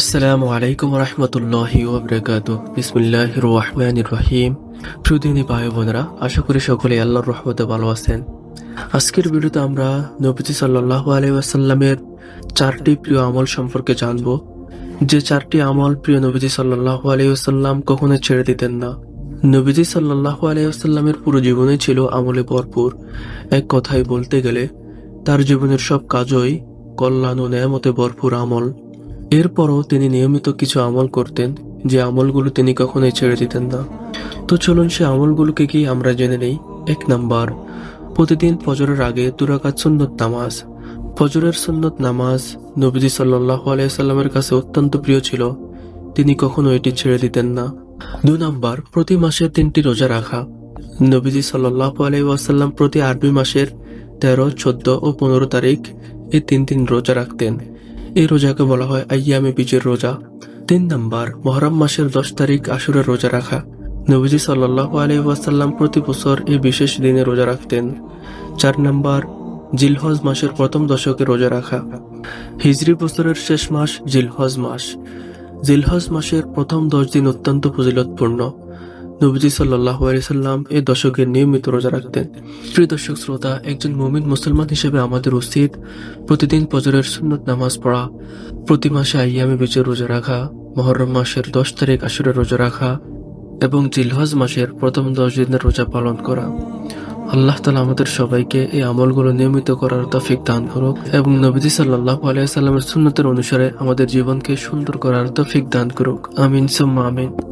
আসসালামু আলাইকুম রহমতুল্লাহি ওবরাকাত বিসমিল্লাহ রহমান রহিম সুদিনী ভাই বোনেরা, আশা করি সকলে আল্লাহর রহমতে ভালো আছেন। আজকের ভিডিওতে আমরা নবীজি সাল্লাহ আলাইসাল্লামের চারটি প্রিয় আমল সম্পর্কে জানব। যে চারটি আমল প্রিয় নবীজি সাল্লাহ আলাইসাল্লাম কখনো ছেড়ে দিতেন না। নবীজি সাল্লাহ আলাইসাল্লামের পুরো জীবনে ছিল আমলে ভরপুর। এক কথায় বলতে গেলে, তার জীবনের সব কাজই কল্যাণ ও নেয়ামতে ভরপুর আমল। এরপরও তিনি নিয়মিত কিছু আমল করতেন, যে আমলগুলো তিনি কখনোই ছেড়ে দিতেন না। তো চলুন সে আমলগুলোকে কি আমরা জেনে নেই? এক নাম্বার, প্রতিদিন ফজরের আগে দুরাকাত সুন্নত নামাজ। ফজরের সুন্নত নামাজ নবীজি সাল্লাহ আলাইসাল্লামের কাছে অত্যন্ত প্রিয় ছিল। তিনি কখনো এটি ছেড়ে দিতেন না। দু নাম্বার, প্রতি মাসে তিনটি রোজা রাখা। নবীজি সাল্লাহ আলাইসাল্লাম প্রতি আরবি মাসের তেরো, চোদ্দ ও পনেরো তারিখ এই তিন দিন রোজা রাখতেন। এই রোজাকে বলা হয় আইয়ামে বীজের রোজা। তিন নম্বর, মহরম মাসের দশ তারিখ আশুরের রোজা রাখা। নবীজি সাল্লাহ আলহাসাল্লাম প্রতি বছর এই বিশেষ দিনে রোজা রাখতেন। চার নম্বর, জিলহজ মাসের প্রথম দশকে রোজা রাখা। হিজরি বছরের শেষ মাস জিলহজ মাস। জিলহজ মাসের প্রথম দশ দিন অত্যন্ত ফজিলতপূর্ণ। নবীজি সাল্লাহ আলাইসাল্লাম এই দশকের নিয়মিত রোজা রাখতেন। প্রিয় দর্শক, শ্রোতা, একজন মুমিন মুসলমান হিসেবে আমাদের উচিত প্রতিদিন ফজরের সুন্নত নামাজ পড়া, প্রতি মাসে আইয়ামে বেচে রোজা রাখা, মহরম মাসের দশ তারিখ আসরে রোজা রাখা এবং জিলহজ মাসের প্রথম দশ দিনের রোজা পালন করা। আল্লাহ তালা আমাদের সবাইকে এই আমলগুলো নিয়মিত করার তফিক দান করুক এবং নবীজি সাল্লাহ আলিয়া সাল্লামের সুন্নতের অনুসারে আমাদের জীবনকে সুন্দর করার তফিক দান করুক। আমিন, সুম্মা আমিন।